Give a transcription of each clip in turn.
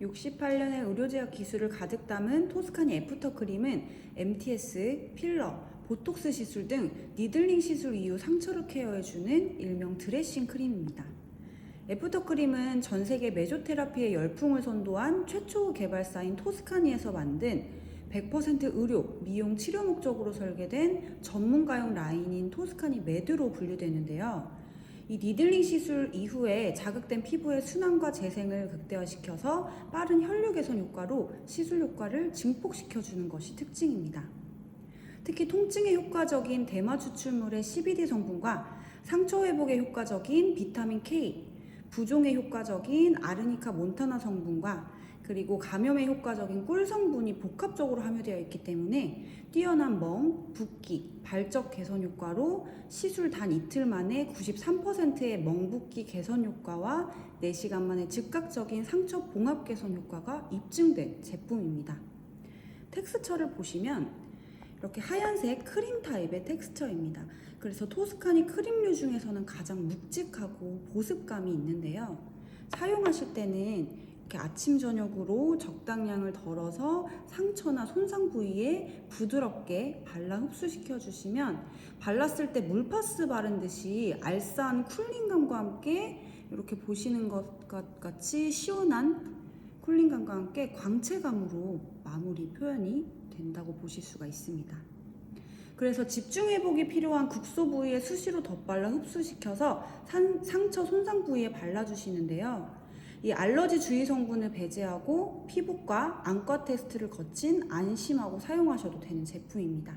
68년의 의료제약 기술을 가득 담은 토스카니 애프터 크림은 MTS, 필러, 보톡스 시술 등 니들링 시술 이후 상처를 케어해주는 일명 드레싱 크림입니다. 애프터 크림은 전 세계 메조테라피의 열풍을 선도한 최초 개발사인 토스카니에서 만든 100% 의료, 미용, 치료 목적으로 설계된 전문가용 라인인 토스카니 매드로 분류되는데요. 이 니들링 시술 이후에 자극된 피부의 순환과 재생을 극대화시켜서 빠른 혈류 개선 효과로 시술 효과를 증폭시켜주는 것이 특징입니다. 특히 통증에 효과적인 대마 추출물의 CBD 성분과 상처 회복에 효과적인 비타민 K, 부종에 효과적인 아르니카 몬타나 성분과 그리고 감염에 효과적인 꿀 성분이 복합적으로 함유되어 있기 때문에 뛰어난 멍, 붓기, 발적 개선 효과로 시술 단 이틀 만에 93%의 멍 붓기 개선 효과와 4시간 만에 즉각적인 상처 봉합 개선 효과가 입증된 제품입니다. 텍스처를 보시면 이렇게 하얀색 크림 타입의 텍스처입니다. 그래서 토스카니 크림류 중에서는 가장 묵직하고 보습감이 있는데요. 사용하실 때는 이렇게 아침 저녁으로 적당량을 덜어서 상처나 손상 부위에 부드럽게 발라 흡수시켜 주시면 발랐을 때 물파스 바른 듯이 알싸한 쿨링감과 함께 이렇게 보시는 것 같이 시원한 쿨링감과 함께 광채감으로 마무리 표현이 된다고 보실 수가 있습니다. 그래서 집중 회복이 필요한 국소 부위에 수시로 덧발라 흡수시켜서 산- 상처 손상 부위에 발라주시는데요. 이 알러지 주의 성분을 배제하고 피부과 안과 테스트를 거친 안심하고 사용하셔도 되는 제품입니다.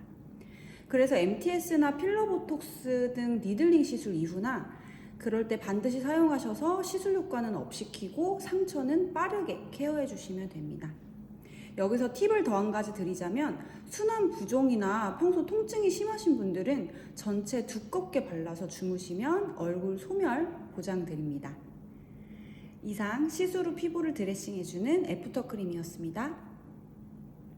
그래서 MTS나 필러 보톡스 등 니들링 시술 이후나 그럴 때 반드시 사용하셔서 시술 효과는 업시키고 상처는 빠르게 케어해 주시면 됩니다. 여기서 팁을 더 한 가지 드리자면 순환 부종이나 평소 통증이 심하신 분들은 전체 두껍게 발라서 주무시면 얼굴 소멸 보장드립니다. 이상 후 피부를 드레싱해주는 애프터 크림이었습니다.